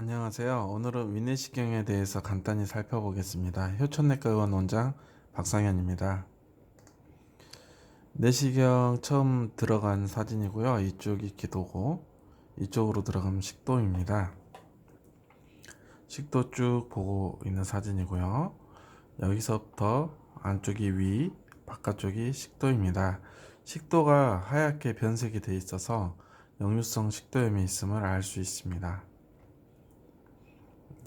안녕하세요. 오늘은 위내시경에 대해서 간단히 살펴보겠습니다. 효천내과 의원 원장 박상현입니다. 내시경 처음 들어간 사진이고요. 이쪽이 기도고 이쪽으로 들어가면 식도입니다. 식도 쭉 보고 있는 사진이고요. 여기서부터 안쪽이 위, 바깥쪽이 식도입니다. 식도가 하얗게 변색이 돼 있어서 역류성 식도염이 있음을 알 수 있습니다.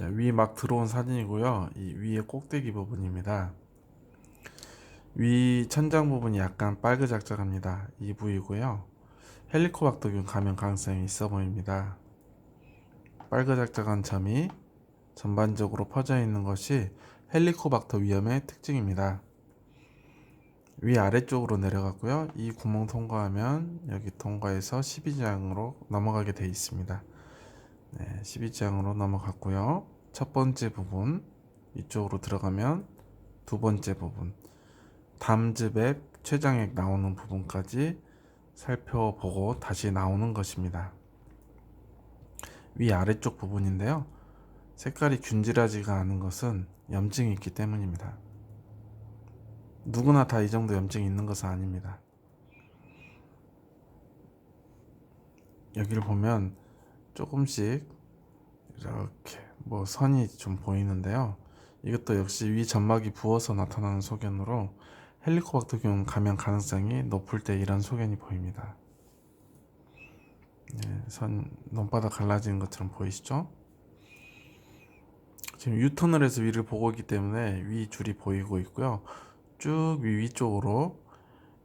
위막 들어온 사진이고요. 이 위의 꼭대기 부분입니다. 위 천장 부분이 약간 빨그작작합니다. 이 부위고요. 헬리코박터균 감염 가능성이 있어 보입니다. 빨그작작한 점이 전반적으로 퍼져 있는 것이 헬리코박터 위험의 특징입니다. 위 아래쪽으로 내려가고요. 이 구멍 통과하면 여기 통과해서 12장으로 넘어가게 되어 있습니다. 네, 12장으로 넘어갔고요. 첫 번째 부분 이쪽으로 들어가면 두 번째 부분 담즙액 췌장액 나오는 부분까지 살펴보고 다시 나오는 것입니다. 위 아래쪽 부분인데요. 색깔이 균질하지가 않은 것은 염증이 있기 때문입니다. 누구나 다 이 정도 염증이 있는 것은 아닙니다. 여기를 보면 조금씩 이렇게 뭐 선이 좀 보이는데요. 이것도 역시 위 점막이 부어서 나타나는 소견으로 헬리코박터균 감염 가능성이 높을 때 이런 소견이 보입니다. 네, 선 눈바닥 갈라지는 것처럼 보이시죠? 지금 유턴을 해서 위를 보고 있기 때문에 위 줄이 보이고 있고요. 쭉 위 위쪽으로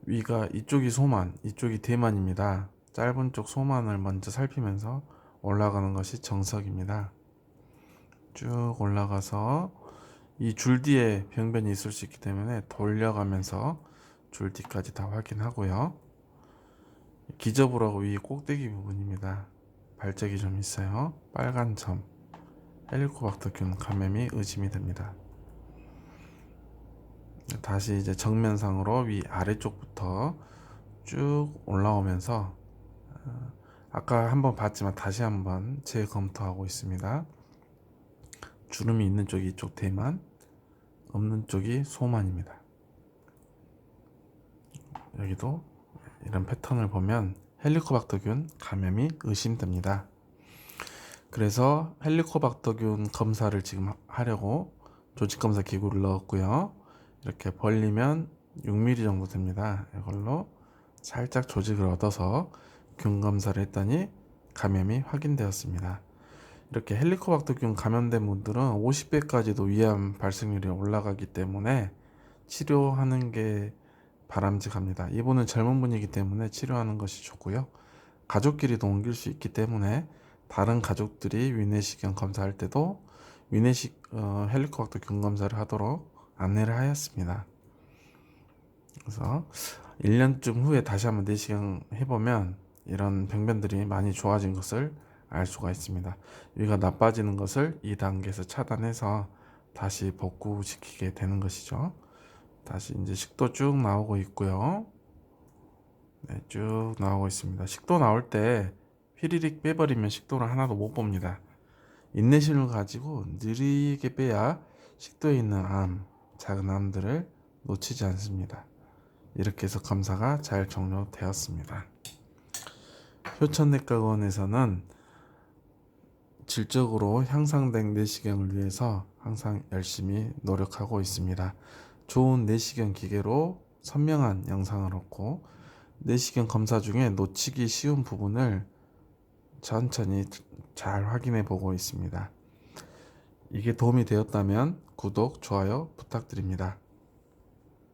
위가 이쪽이 소만, 이쪽이 대만입니다. 짧은 쪽 소만을 먼저 살피면서 올라가는 것이 정석입니다. 쭉 올라가서 이 줄 뒤에 병변이 있을 수 있기 때문에 돌려가면서 줄 뒤까지 다 확인하고요. 기저부라고 위 꼭대기 부분입니다. 발적이 좀 있어요. 빨간 점. 헬리코박터균 감염이 의심이 됩니다. 다시 이제 정면상으로 위 아래쪽부터 쭉 올라오면서 어, 아까 한번 봤지만 다시 한번 재검토하고 있습니다. 주름이 있는 쪽이 이쪽 대만, 없는 쪽이 소만입니다. 여기도 이런 패턴을 보면 헬리코박터균 감염이 의심됩니다. 그래서 헬리코박터균 검사를 지금 하려고 조직검사 기구를 넣었고요. 이렇게 벌리면 6mm 정도 됩니다. 이걸로 살짝 조직을 얻어서 균 검사를 했더니 감염이 확인되었습니다. 이렇게 헬리코박터균 감염된 분들은 50배까지도 위암 발생률이 올라가기 때문에 치료하는 게 바람직합니다. 이분은 젊은 분이기 때문에 치료하는 것이 좋고요. 가족끼리도 옮길 수 있기 때문에 다른 가족들이 위내시경 검사할 때도 위내식 어, 헬리코박터 균 검사를 하도록 안내를 하였습니다. 그래서 1년쯤 후에 다시 한번 내시경 해보면 이런 병변들이 많이 좋아진 것을 알 수가 있습니다. 위가 나빠지는 것을 2단계에서 차단해서 다시 복구시키게 되는 것이죠. 다시 이제 식도 쭉 나오고 있고요. 네, 쭉 나오고 있습니다. 식도 나올 때 휘리릭 빼버리면 식도를 하나도 못 봅니다. 인내심을 가지고 느리게 빼야 식도에 있는 암, 작은 암들을 놓치지 않습니다. 이렇게 해서 검사가 잘 종료되었습니다. 효천내과의원에서는 질적으로 향상된 내시경을 위해서 항상 열심히 노력하고 있습니다. 좋은 내시경 기계로 선명한 영상을 얻고 내시경 검사 중에 놓치기 쉬운 부분을 천천히 잘 확인해 보고 있습니다. 이게 도움이 되었다면 구독, 좋아요 부탁드립니다.